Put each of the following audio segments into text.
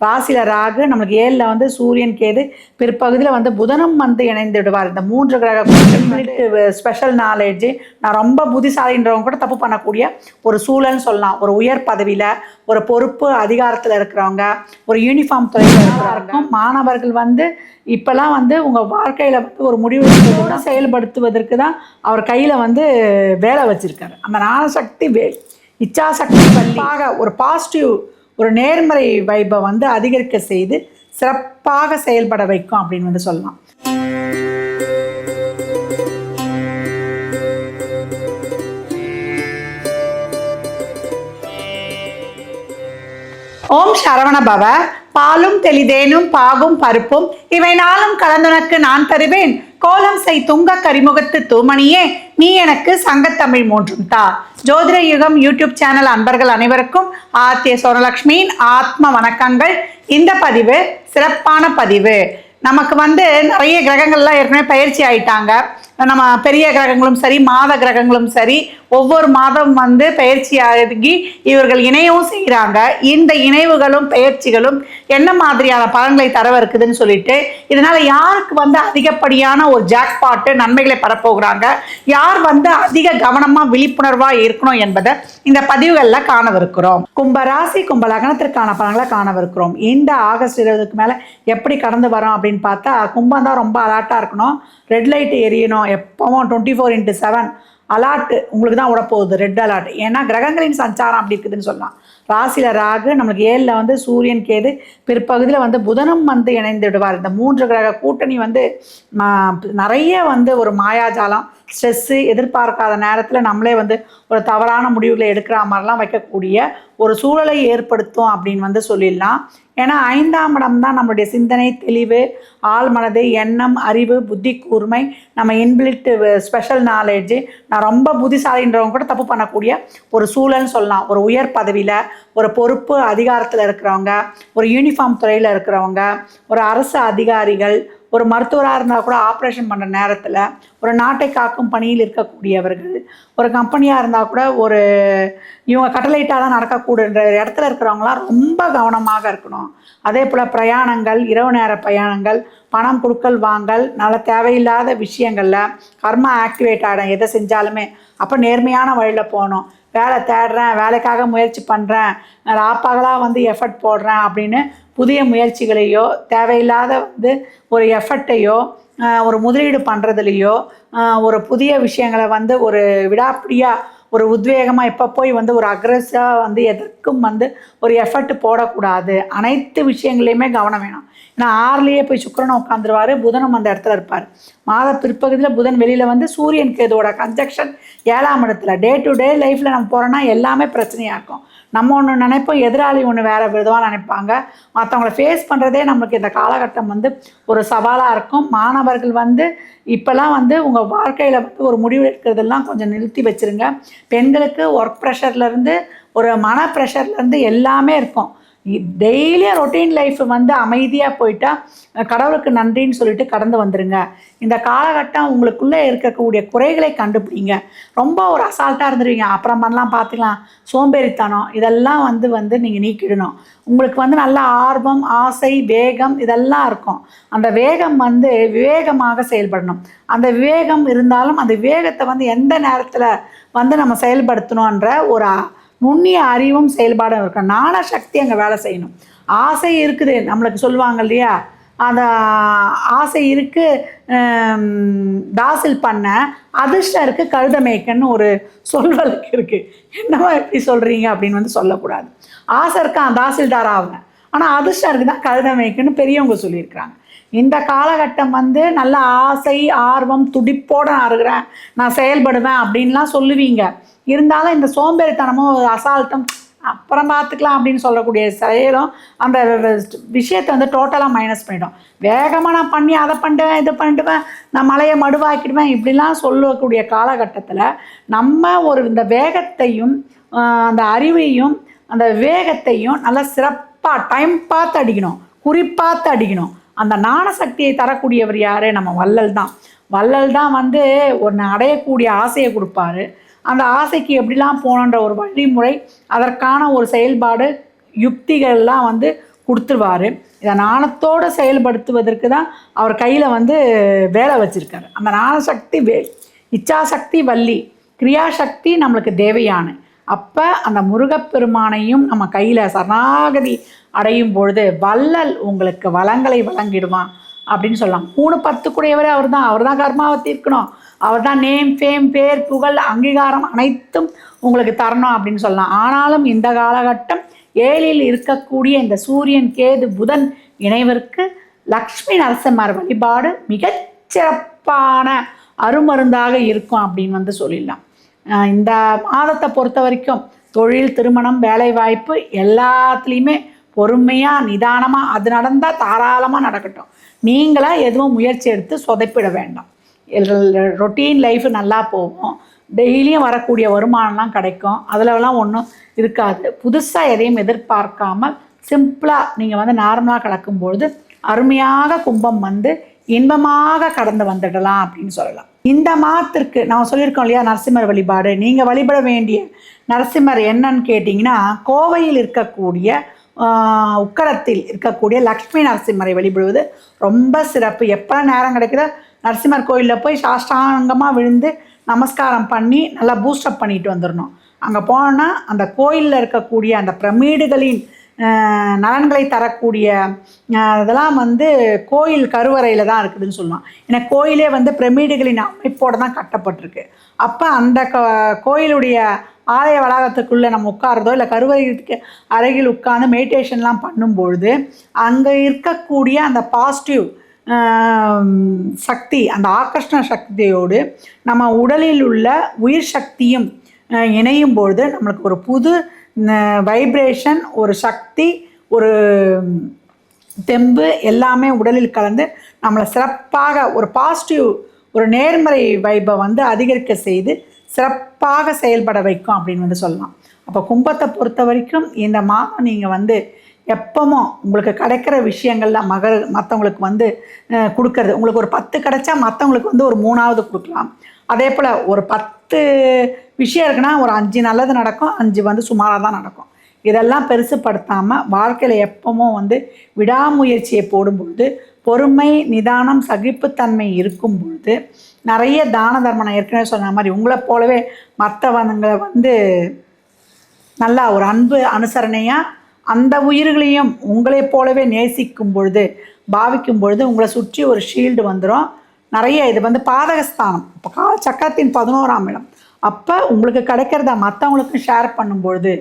ராசியில் ராகு நம்மளுக்கு ஏழில் வந்து சூரியன் கேது பிற்பகுதியில் வந்து புதனும் வந்து இணைந்து விடுவார் இந்த மூன்று கிரக ஸ்பெஷல் நாலேஜ் நான் ரொம்ப புத்திசாலின்றவங்க கூட தப்பு பண்ணக்கூடிய ஒரு சூழல்னு சொல்லலாம். ஒரு உயர் பதவியில் ஒரு பொறுப்பு அதிகாரத்தில் இருக்கிறவங்க ஒரு யூனிஃபார்ம் துறையில் இருக்கிறவங்க மாணவர்கள் வந்து இப்போல்லாம் வந்து உங்கள் வாழ்க்கையில் வந்து ஒரு முடிவு செயல்படுத்துவதற்கு தான் அவர் கையில் வந்து வேலை வச்சிருக்காரு. அந்த ஞானசக்தி வே இச்சாசக்தி வழியாக ஒரு பாசிட்டிவ் ஒரு நேர்மறை வைபை வந்து அதிகரிக்க செய்து சிறப்பாக செயல்பட வைக்கும் அப்படின்னு வந்து சொல்லலாம். ஓம் சரவண பவ. பாலும் தெளிதேனும் பாகும் பருப்பும் இவை நாளும் கலந்துனக்கு நான் தருவேன். கோலம் செய் துங்க கரிமுகத்து தூமணியே நீ எனக்கு சங்கத்தமிழ் மூன்றும் தா. ஜோதிர யுகம் யூடியூப் சேனல் அன்பர்கள் அனைவருக்கும் ஆத்திய சோனலக்ஷ்மியின் ஆத்ம வணக்கங்கள். இந்த பதிவு சிறப்பான பதிவு. நமக்கு வந்து நிறைய கிரகங்கள்லாம் ஏற்கனவே பயிற்சி ஆயிட்டாங்க. நம்ம பெரிய கிரகங்களும் சரி மாத கிரகங்களும் சரி ஒவ்வொரு மாதம் வந்து பயிற்சி ஆகி இவர்கள் இணையவும் செய்கிறாங்க. இந்த இணைவுகளும் பயிற்சிகளும் என்ன மாதிரியான பலன்களை தரவ இருக்குதுன்னு சொல்லிட்டு இதனால யாருக்கு வந்து அதிகப்படியான ஒரு ஜாக்பாட்டு நன்மைகளை பெறப்போகிறாங்க? யார் வந்து அதிக கவனமா விழிப்புணர்வா இருக்கணும் என்பதை இந்த பதிவுகளில் காணவிருக்கிறோம். கும்பராசி கும்ப லக்னத்திற்கான பலன்களை காணவிருக்கிறோம். இந்த ஆகஸ்ட் இருபதுக்கு மேல எப்படி கடந்து வரோம் அப்படின்னு பார்த்தா கும்பம் தான் ரொம்ப அலர்ட்டாக இருக்கணும். ரெட் லைட் எரியணும் எப்பவும் twenty four into seven alert உங்களுக்கு தான் விடப்போகுது ரெட் அலாட் ஏன்னா கிரகங்களின் சஞ்சாரம் அப்படி இருக்குதுன்னு சொல்லலாம் ராசியில் ராகு நம்மளுக்கு ஏழில் வந்து சூரியன் கேது பிற்பகுதியில் வந்து புதனும் வந்து இணைந்து விடுவார். இந்த மூன்று கிரக கூட்டணி வந்து நிறைய வந்து ஒரு மாயாஜாலம் ஸ்ட்ரெஸ்ஸு எதிர்பார்க்காத நேரத்தில் நம்மளே வந்து ஒரு தவறான முடிவுகளை எடுக்கிற மாதிரிலாம் வைக்கக்கூடிய ஒரு சூழலை ஏற்படுத்தும் அப்படின்னு வந்து சொல்லிடலாம். ஏன்னா ஐந்தாம் இடம் தான் நம்மளுடைய சிந்தனை தெளிவு ஆழ்மனது எண்ணம் அறிவு புத்தி கூர்மை நம்ம இன்பிலிட்டு ஸ்பெஷல் நாலேஜ் நான் ரொம்ப புத்திசாலின்றவங்க கூட தப்பு பண்ணக்கூடிய ஒரு சூழல்னு சொல்லலாம். ஒரு உயர் பதவியில் ஒரு பொறுப்பு அதிகாரத்தில் இருக்கிறவங்க ஒரு யூனிஃபார்ம் துறையில் இருக்கிறவங்க ஒரு அரசு அதிகாரிகள் ஒரு மருத்துவராக இருந்தால் கூட ஆப்ரேஷன் பண்ணுற நேரத்தில் ஒரு நாட்டை காக்கும் பணியில் இருக்கக்கூடியவர்கள் ஒரு கம்பெனியாக இருந்தால் கூட ஒரு இவங்க கட்டளைட்டாக தான் நடக்கக்கூடுன்ற இடத்துல இருக்கிறவங்களாம் ரொம்ப கவனமாக இருக்கணும். அதே போல் பிரயாணங்கள் இரவு நேர பிரயாணங்கள் பணம் கொடுக்கல் வாங்கல் நல்ல தேவையில்லாத விஷயங்களில் கர்மா ஆக்டிவேட் ஆகிடும் எதை செஞ்சாலுமே அப்போ நேர்மையான வழியில் போகணும். வேலை தேடுறேன் வேலைக்காக முயற்சி பண்ணுறேன் ராப்பகலாக வந்து எஃபர்ட் போடுறேன் அப்படின்னு புதிய முயற்சிகளையோ தேவையில்லாத வந்து ஒரு எஃபர்ட்டையோ ஒரு முதலீடு பண்ணுறதுலையோ ஒரு புதிய விஷயங்களை வந்து ஒரு விடாப்பிடியாக ஒரு உத்வேகமாக இப்போ போய் வந்து ஒரு அக்ரெசிவாக வந்து எதற்கும் வந்து ஒரு எஃபர்ட் போடக்கூடாது. அனைத்து விஷயங்களையுமே கவனம் வேணும். ஏன்னா ஆறுலேயே போய் சுக்கரனை உட்காந்துருவாரு புதனும் அந்த இடத்துல இருப்பார். மாத பிற்பகுதியில் புதன் வெளியில் வந்து சூரியன் கேதுவோட கன்ஜெக்ஷன் ஏழாம் இடத்துல. டே டு டே லைஃப்பில் நம்ம போகிறோன்னா எல்லாமே பிரச்சனையாக இருக்கும். நம்ம ஒன்று நினைப்போம் எதிராளி ஒன்று வேறு விதமாக நினைப்பாங்க. மற்றவங்கள ஃபேஸ் பண்ணுறதே நம்மளுக்கு இந்த காலகட்டம் வந்து ஒரு சவாலாக இருக்கும். மாணவர்கள் வந்து இப்போல்லாம் வந்து உங்கள் வாழ்க்கையில் வந்து ஒரு முடிவு எடுக்கிறதெல்லாம் கொஞ்சம் நிறுத்தி வச்சுருங்க. பெண்களுக்கு ஒர்க் ப்ரெஷர்லேருந்து ஒரு மன ப்ரெஷர்லேருந்து எல்லாமே இருக்கும். டெய்லியும் ரொட்டீன் லைஃப் வந்து அமைதியாக போயிட்டா கடவுளுக்கு நன்றின்னு சொல்லிட்டு கடந்து வந்துடுங்க இந்த காலகட்டம் உங்களுக்குள்ளே இருக்கக்கூடிய குறைகளை கண்டுபிடிங்க. ரொம்ப ஒரு அசால்ட்டாக இருந்துருவீங்க. அப்புறம் பண்ணலாம் பார்த்துக்கலாம். சோம்பேறித்தனம் இதெல்லாம் வந்து வந்து நீங்கள் நீக்கிடணும். உங்களுக்கு வந்து நல்ல ஆர்வம் ஆசை வேகம் இதெல்லாம் இருக்கும். அந்த வேகம் வந்து விவேகமாக செயல்படணும். அந்த விவேகம் இருந்தாலும் அந்த விவேகத்தை வந்து எந்த நேரத்தில் வந்து நம்ம செயல்படுத்தணுன்ற ஒரு நுண்ணிய அறிவும் செயல்பாடும் இருக்கும் ஞான சக்தி அங்கே வேலை செய்யணும். ஆசை இருக்குது. நம்மளுக்கு சொல்லுவாங்க இல்லையா? அந்த ஆசை இருக்குது தாசில் பண்ண அதிர்ஷ்டம் இருக்குது கழுத மேய்க்கன்னு ஒரு சொல்வலுக்கு இருக்குது என்னவா எப்படி சொல்கிறீங்க அப்படின்னு வந்து சொல்லக்கூடாது. ஆசை இருக்கான் தாசில்தார் ஆகுங்க ஆனால் அதிர்ஷ்டம் இருக்குதான் கழுத மேய்க்குன்னு பெரியவங்க சொல்லியிருக்கிறாங்க. இந்த காலகட்டம் வந்து நல்ல ஆசை ஆர்வம் துடிப்போடு நான் இருக்கிறேன். நான் செயல்படுவேன் அப்படின்லாம் சொல்லுவீங்க. இருந்தாலும் இந்த சோம்பேறித்தனமும் அசால்ட்டும் அப்புறம் பார்த்துக்கலாம் அப்படின்னு சொல்லக்கூடிய செயலும் அந்த விஷயத்தை வந்து டோட்டலாக மைனஸ் பண்ணிடும். வேகமாக நான் பண்ணி அதை பண்ணிடுவேன் இதை பண்ணிடுவேன் நான் மலையை மடுவாக்கிடுவேன் இப்படிலாம் சொல்லக்கூடிய காலகட்டத்தில் நம்ம ஒரு இந்த வேகத்தையும் அந்த அறிவையும் அந்த வேகத்தையும் நல்லா சிறப்பாக டைம் பார்த்து அடிக்கணும். குறிப்பாத்து அடிக்கணும். அந்த ஞான சக்தியை தரக்கூடியவர் யார்? நம்ம வள்ளல் தான். வள்ளல் தான் வந்து ஒன்று அடையக்கூடிய ஆசையை கொடுப்பாரு. அந்த ஆசைக்கு எப்படிலாம் போகணுன்ற ஒரு வழிமுறை அதற்கான ஒரு செயல்பாடு யுக்திகள்லாம் வந்து கொடுத்துருவாரு. இதை நாணத்தோடு செயல்படுத்துவதற்கு தான் அவர் கையில் வந்து வேலை வச்சுருக்காரு. அந்த நாணசக்தி வே இச்சாசக்தி வள்ளி கிரியாசக்தி நம்மளுக்கு தேவையான. அப்போ அந்த முருகப்பெருமானையும் நம்ம கையில் சரணாகதி அடையும் பொழுது வள்ளல் உங்களுக்கு வளங்களை வழங்கிடுவான் அப்படின்னு சொல்லலாம். மூணு பத்து கூடியவரே அவர் தான் அவர் தான் கர்மாவை தீர்க்கணும். அவர் தான் நேம் ஃபேம் பேர் புகழ் அங்கீகாரம் அனைத்தும் உங்களுக்கு தரணும் அப்படின்னு சொல்லலாம். ஆனாலும் இந்த காலகட்டம் ஏழில் இருக்கக்கூடிய இந்த சூரியன் கேது புதன் இணைவிற்கு லக்ஷ்மி நரசிம்மர் வழிபாடு மிகச்சிறப்பான அருமருந்தாக இருக்கும் அப்படின்னு வந்து சொல்லிடலாம். இந்த மாதத்தை பொறுத்த வரைக்கும் தொழில் திருமணம் வேலைவாய்ப்பு எல்லாத்துலேயுமே பொறுமையாக நிதானமாக அது நடந்தால் தாராளமாக நடக்கட்டும். நீங்களாக எதுவும் முயற்சி எடுத்து சொதைப்பிட வேண்டாம். ரொட்டீன் லைஃப் நல்லா போகும். டெய்லியும் வரக்கூடிய வருமானம்லாம் கிடைக்கும். அதிலலாம் ஒன்றும் இருக்காது. புதுசாக எதையும் எதிர்பார்க்காமல் சிம்பிளாக நீங்கள் வந்து நார்மலாக கிடக்கும்பொழுது அருமையாக கும்பம் வந்து இன்பமாக கடந்து வந்துடலாம் அப்படின்னு சொல்லலாம். இந்த மாதத்திற்கு நான் சொல்லியிருக்கோம் இல்லையா நரசிம்மர் வழிபாடு. நீங்கள் வழிபட வேண்டிய நரசிம்மர் என்னன்னு கேட்டிங்கன்னா கோவையில் இருக்கக்கூடிய உக்கரத்தில் இருக்கக்கூடிய லக்ஷ்மி நரசிம்மரை வழிபடுவது ரொம்ப சிறப்பு. எப்போ நேரம் கிடைக்குதோ நரசிம்மர் கோயிலில் போய் சாஷ்டாங்கமாக விழுந்து நமஸ்காரம் பண்ணி நல்லா பூஸ்டப் பண்ணிட்டு வந்துடணும் அங்கே போனால் அந்த கோயிலில் இருக்கக்கூடிய அந்த பிரமிடுகளின் நலன்களை தரக்கூடிய அதெல்லாம் இதெல்லாம் வந்து கோயில் கருவறையில் தான் இருக்குதுன்னு சொல்லலாம் ஏன்னா கோயிலே வந்து பிரமிடுகளின் அமைப்போடு தான் கட்டப்பட்டிருக்கு. அப்போ அந்த க கோயிலுடைய ஆலய வளாகத்துக்குள்ளே நம்ம உட்காரதோ இல்லை கருவறைக்கு அருகில் உட்கார்ந்து மெடிடேஷன்லாம் பண்ணும்பொழுது அங்கே இருக்கக்கூடிய அந்த பாசிட்டிவ் சக்தி அந்த ஆகர்ஷண சக்தியோடு நம்ம உடலில் உள்ள உயிர் சக்தியும் இணையும் பொழுது நம்மளுக்கு ஒரு புது வைப்ரேஷன் ஒரு சக்தி ஒரு தெம்பு எல்லாமே உடலில் கலந்து நம்மளை சிறப்பாக ஒரு பாசிட்டிவ் ஒரு நேர்மறை வைப்பை வந்து அதிகரிக்க செய்து சிறப்பாக செயல்பட வைக்கும் அப்படின்னு வந்து சொல்லலாம். அப்போ கும்பத்தை பொறுத்த வரைக்கும் இந்த மாதம் நீங்கள் வந்து எப்பவும் உங்களுக்கு கிடைக்கிற விஷயங்கள்லாம் மகர் மற்றவங்களுக்கு வந்து கொடுக்கறது. உங்களுக்கு ஒரு பத்து கிடைச்சா மற்றவங்களுக்கு வந்து ஒரு மூணாவது கொடுக்கலாம். அதே போல் ஒரு பத்து விஷயம் இருக்குன்னா ஒரு அஞ்சு நல்லது நடக்கும் அஞ்சு வந்து சுமாராக தான் நடக்கும். இதெல்லாம் பெருசுப்படுத்தாமல் வாழ்க்கையில் எப்பவும் வந்து விடாமுயற்சியை போடும்பொழுது பொறுமை நிதானம் சகிப்புத்தன்மை இருக்கும் பொழுது நிறைய தான தர்மம் நான் ஏற்கனவே சொன்ன மாதிரி உங்களை போலவே மற்றவங்களை வந்து நல்லா ஒரு அன்பு அனுசரணையாக அந்த உயிர்களையும் உங்களைப் போலவே நேசிக்கும் பொழுது பாவிக்கும் பொழுது உங்களை சுற்றி ஒரு ஷீல்டு வந்துடும் நிறைய இது வந்து பாதகஸ்தானம். இப்போ கா சக்கரத்தின் பதினோராம் இடம். அப்போ உங்களுக்கு கிடைக்கிறத மற்றவங்களுக்கும் ஷேர் பண்ணும்பொழுது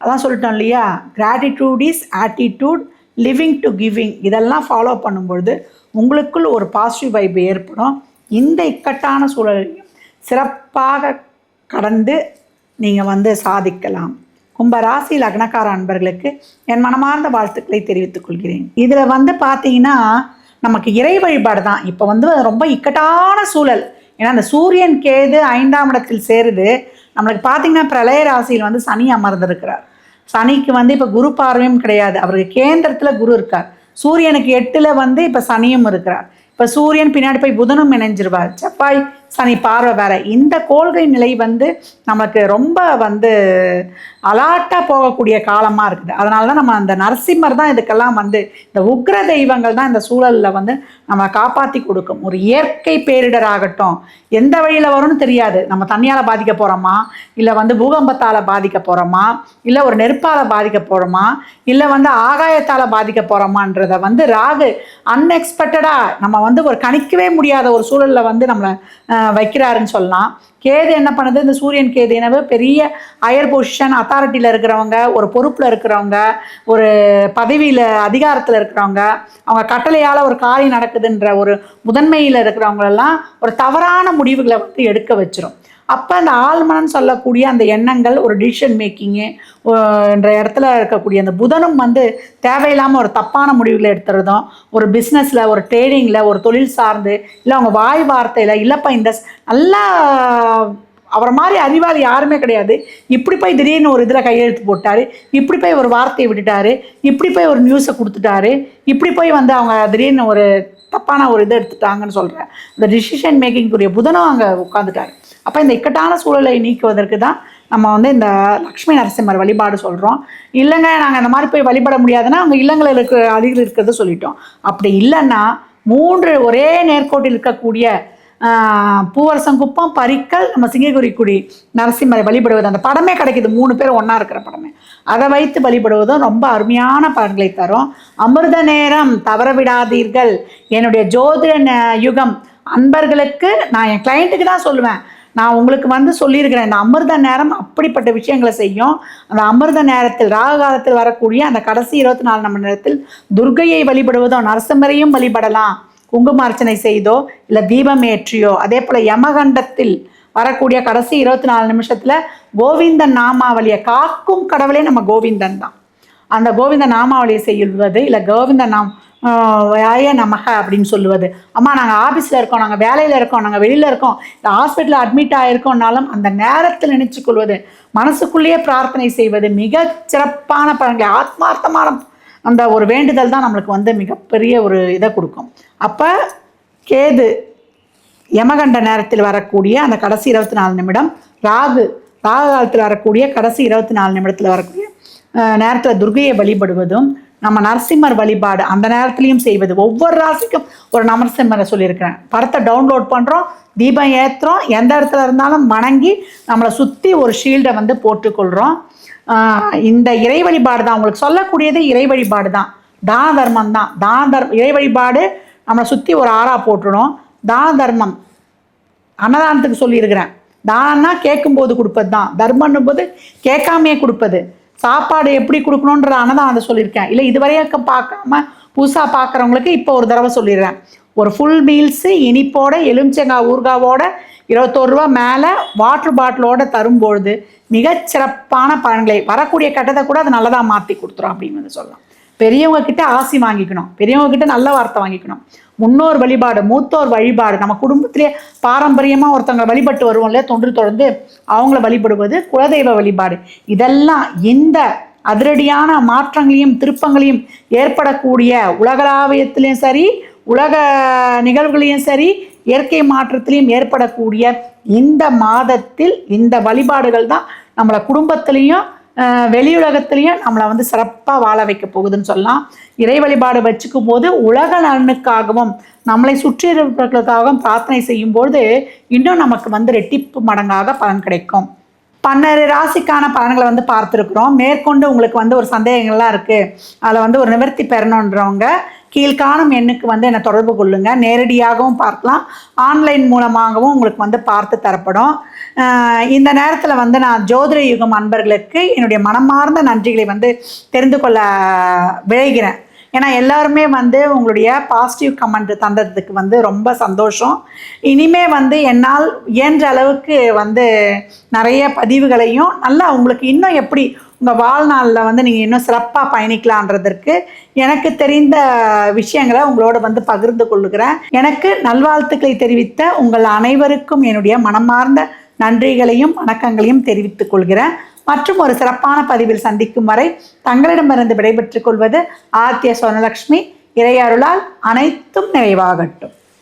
அதான் சொல்லிட்டோம் இல்லையா? Gratitude is attitude living to giving இதெல்லாம் ஃபாலோ பண்ணும்பொழுது உங்களுக்குள் ஒரு பாசிட்டிவ் வைப் ஏற்படும். இந்த இக்கட்டான சூழலையும் சிறப்பாக கடந்து நீங்கள் வந்து சாதிக்கலாம். கும்ப ராசி லக்னக்கார அன்பர்களுக்கு என் மனமார்ந்த வாழ்த்துக்களை தெரிவித்துக் கொள்கிறேன். இதில் வந்து பார்த்தீங்கன்னா நமக்கு இறை வழிபாடு தான். இப்போ வந்து ரொம்ப இக்கட்டான சூழல். ஏன்னா அந்த சூரியன் கேது ஐந்தாம் இடத்தில் சேருது. நம்மளுக்கு பார்த்தீங்கன்னா பிரளய ராசியில் வந்து சனி அமர்ந்திருக்கிறார். சனிக்கு வந்து இப்போ குரு பார்வையும் கிடையாது. அவருக்கு கேந்திரத்தில் குரு இருக்கார். சூரியனுக்கு எட்டில் வந்து இப்போ சனியும் இருக்கிறார். இப்போ சூரியன் பின்னாடி போய் புதனும் இணைஞ்சிருவார். செவ்வாய் சனி பார்வை வேற. இந்த கோள்கை நிலை வந்து நமக்கு ரொம்ப வந்து அலாட்டாக போகக்கூடிய காலமாக இருக்குது. அதனால தான் நம்ம அந்த நரசிம்மர் தான் இதுக்கெல்லாம் வந்து இந்த உக்ர தெய்வங்கள் தான் இந்த சூழலில் வந்து நம்ம காப்பாற்றி கொடுக்கும். ஒரு இயற்கை பேரிடர் ஆகட்டும் எந்த வழியில் வரும்னு தெரியாது. நம்ம தண்ணியால் பாதிக்க போகிறோமா இல்லை வந்து பூகம்பத்தால் பாதிக்க போகிறோமா இல்லை ஒரு நெருப்பால் பாதிக்க போகிறோமா இல்லை வந்து ஆகாயத்தால் பாதிக்க போகிறோமான்றத வந்து ராகு அன்எக்ஸ்பெக்டடாக நம்ம வந்து ஒரு கணிக்கவே முடியாத ஒரு சூழலில் வந்து நம்மளை வைக்கிறாருன்னு சொல்லலாம். கேது என்ன பண்ணுது? இந்த சூரியன் கேது எனவே பெரிய ஹையர் பொசிஷன் அத்தாரிட்டியில் இருக்கிறவங்க ஒரு பொறுப்பில் இருக்கிறவங்க ஒரு பதவியில் அதிகாரத்தில் இருக்கிறவங்க அவங்க கட்டளையால் ஒரு காரியம் நடக்குதுன்ற ஒரு முதன்மையில் இருக்கிறவங்களெல்லாம் ஒரு தவறான முடிவுகளை வந்து எடுக்க வச்சிரும். அப்போ அந்த ஆழ்மனன் சொல்லக்கூடிய அந்த எண்ணங்கள் ஒரு டிசிஷன் மேக்கிங்கு என்ற இடத்துல இருக்கக்கூடிய அந்த புதனும் வந்து தேவையில்லாமல் ஒரு தப்பான முடிவுகளை எடுத்துறதும் ஒரு பிஸ்னஸில் ஒரு ட்ரேடிங்கில் ஒரு தொழில் சார்ந்து இல்லை அவங்க வாய் வார்த்தையில் இல்லைப்பா இந்த நல்லா அவரை மாதிரி அறிவாளி யாருமே கிடையாது. இப்படி போய் திடீர்னு ஒரு இதில் கையெழுத்து போட்டார். இப்படி போய் ஒரு வார்த்தையை விட்டுட்டாரு. இப்படி போய் ஒரு நியூஸை கொடுத்துட்டாரு. இப்படி போய் வந்து அவங்க திடீர்னு ஒரு தப்பான ஒரு இதை எடுத்துட்டாங்கன்னு சொல்கிறேன் இந்த டிசிஷன் மேக்கிங்குரிய புதனும் அங்கே உட்காந்துட்டாரு அப்போ இந்த இக்கட்டான சூழலை நீக்குவதற்கு தான் நம்ம வந்து இந்த லக்ஷ்மி நரசிம்மர் வழிபாடு சொல்கிறோம் இல்லைங்க நாங்கள் அந்த மாதிரி போய் வழிபட முடியாதுன்னா அவங்க இல்லங்களில் இருக்க அருகில் இருக்கிறது சொல்லிட்டோம். அப்படி இல்லைன்னா மூன்று ஒரே நேர்கோட்டில் இருக்கக்கூடிய பூவரசங்குப்பம் பரிக்கல் நம்ம சிங்ககுரிக்குடி நரசிம்மரை வழிபடுவது அந்த படமே கிடைக்குது. மூணு பேர் ஒன்றா இருக்கிற படமே. அதை வைத்து வழிபடுவதும் ரொம்ப அருமையான பலன்களை தரும். அமிர்த நேரம் தவற விடாதீர்கள். என்னுடைய ஜோதிட யுகம் அன்பர்களுக்கு நான் என் கிளைண்ட்டுக்கு தான் சொல்லுவேன். நான் உங்களுக்கு வந்து சொல்லியிருக்கிறேன் இந்த அமிர்த நேரம் அப்படிப்பட்ட விஷயங்களை செய்யும். அந்த அமிர்த நேரத்தில் ராக காலத்தில் வரக்கூடிய அந்த கடைசி இருபத்தி நாலு மணி நேரத்தில் துர்கையை வழிபடுவதோ நரசிம்மரையும் வழிபடலாம். குங்கும அர்ச்சனை செய்தோ இல்லை தீபம் ஏற்றியோ அதே போல் யமகண்டத்தில் வரக்கூடிய கடைசி இருபத்தி நாலு நிமிஷத்தில் கோவிந்தன் நாமாவளியை காக்கும் கடவுளே நம்ம கோவிந்தன் தான். அந்த கோவிந்த நாமாவளியை செய்வது இல்லை கோவிந்த நாம் ஆய நமக அப்படின்னு சொல்லுவது. அம்மா நாங்கள் ஆஃபீஸில் இருக்கோம் நாங்கள் வேலையில் இருக்கோம் நாங்கள் வெளியில் இருக்கோம். இந்த ஹாஸ்பிட்டலில் அட்மிட் ஆகிருக்கோம்னாலும் அந்த நேரத்தில் நினச்சி கொள்வது மனசுக்குள்ளேயே பிரார்த்தனை செய்வது மிக சிறப்பான பலன்களை. ஆத்மார்த்தமான அந்த ஒரு வேண்டுதல் தான் நம்மளுக்கு வந்து மிகப்பெரிய ஒரு இதை கொடுக்கும். அப்போ கேது யமகண்ட நேரத்தில் வரக்கூடிய அந்த கடைசி இருபத்தி நாலு நிமிடம் ராகு ராகு காலத்தில் வரக்கூடிய கடைசி இருபத்தி நாலு நிமிடத்தில் வரக்கூடிய நேரத்தில் துர்கையை வழிபடுவதும் நம்ம நரசிம்மர் வழிபாடு அந்த நேரத்துலையும் செய்வது. ஒவ்வொரு ராசிக்கும் ஒரு நரசிம்மரை சொல்லியிருக்கிறேன். படத்தை டவுன்லோட் பண்ணுறோம் தீபம் ஏற்றுறோம் எந்த இடத்துல இருந்தாலும் வணங்கி நம்மளை சுற்றி ஒரு ஷீல்டை வந்து போட்டுக்கொள்கிறோம் இந்த இறை வழிபாடு தான். உங்களுக்கு சொல்லக்கூடியது இறை வழிபாடு தான். தான தர்மம் தான். தான தர்ம இறை வழிபாடு நம்மளை சுற்றி ஒரு ஆறா போட்டுடும். தான தர்மம் அன்னதானத்துக்கு சொல்லியிருக்கிறேன். தானம்னா கேட்கும்போது கொடுப்பது தான். தர்மன்னும் போது கேட்காமையே கொடுப்பது. சாப்பாடு எப்படி கொடுக்கணுன்ற அதை சொல்லியிருக்கேன் இல்லை இதுவரையும் பார்க்காம புதுசாக பார்க்குறவங்களுக்கு இப்போ ஒரு தடவை சொல்லிடுறேன். ஒரு ஃபுல் மீல்ஸு இனிப்போட எலுமிச்சங்காய் ஊர்காவோட இருபத்தோரு ரூபா மேலே வாட்டர் பாட்டிலோட தரும்பொழுது மிகச்சிறப்பான பலன்களை வரக்கூடிய கட்டத்தை கூட அது நல்லதாக மாற்றி கொடுத்துரும் அப்படின்னு வந்து சொல்லலாம். பெரியவங்க கிட்ட ஆசி வாங்கிக்கணும். பெரியவங்க கிட்ட நல்ல வார்த்தை வாங்கிக்கணும். முன்னோர் வழிபாடு மூத்தோர் வழிபாடு. நம்ம குடும்பத்திலே பாரம்பரியமாக ஒருத்தவங்க வழிபட்டு வருவோம் இல்லையா? தொன்று தொடர்ந்து அவங்கள வழிபடுவது குலதெய்வ வழிபாடு. இதெல்லாம் இந்த அதிரடியான மாற்றங்களையும் திருப்பங்களையும் ஏற்படக்கூடிய உலகளாவியத்திலையும் சரி உலக நிகழ்வுகளையும் சரி இயற்கை மாற்றத்திலையும் ஏற்படக்கூடிய இந்த மாதத்தில் இந்த வழிபாடுகள் தான் நம்மளை குடும்பத்திலையும் வெளியுலகத்திலையும் நம்மளை வந்து சிறப்பாக வாழ வைக்க போகுதுன்னு சொல்லலாம். இறை வழிபாடு வச்சுக்கும் போது உலக நலனுக்காகவும் நம்மளை சுற்றி இருப்பவர்களுக்காகவும் பிரார்த்தனை செய்யும்போது இன்னும் நமக்கு வந்து ரெட்டிப்பு மடங்காக பலன் கிடைக்கும். பன்னெண்டு ராசிக்கான பலன்களை வந்து பார்த்துருக்குறோம். மேற்கொண்டு உங்களுக்கு வந்து ஒரு சந்தேகங்கள்லாம் இருக்குது அதில் வந்து ஒரு நிவர்த்தி பெறணுன்றவங்க கீழ்காணும் எண்ணுக்கு வந்து என்னை தொடர்பு கொள்ளுங்க. நேரடியாகவும் பார்க்கலாம். ஆன்லைன் மூலமாகவும் உங்களுக்கு வந்து பார்த்து தரப்படும். இந்த நேரத்தில் வந்து நான் ஜோதிட யுகம் அன்பர்களுக்கு என்னுடைய மனமார்ந்த நன்றிகளை வந்து தெரிந்து கொள்ள விளைகிறேன் ஏன்னா எல்லாருமே வந்து உங்களுடைய பாசிட்டிவ் கமெண்ட் தந்ததுக்கு வந்து ரொம்ப சந்தோஷம். இனிமே வந்து என்னால் இயன்ற அளவுக்கு வந்து நிறைய பதிவுகளையும் நல்லா உங்களுக்கு இன்னும் எப்படி உங்கள் வாழ்நாளில் வந்து நீங்கள் இன்னும் சிறப்பாக பயணிக்கலான்றதற்கு எனக்கு தெரிந்த விஷயங்களை உங்களோட வந்து பகிர்ந்து கொள்ளுகிறேன். எனக்கு நல்வாழ்த்துக்களை தெரிவித்த உங்கள் அனைவருக்கும் என்னுடைய மனமார்ந்த நன்றிகளையும் வணக்கங்களையும் தெரிவித்துக் கொள்கிறேன். மற்றும் ஒரு சிறப்பான பதிவில் சந்திக்கும் வரை தங்களிடமிருந்து விடைபெற்றுக் கொள்வது ஆர்த்திய சொர்ணலக்ஷ்மி இறையருளால் அனைத்தும் நிறைவாகட்டும்.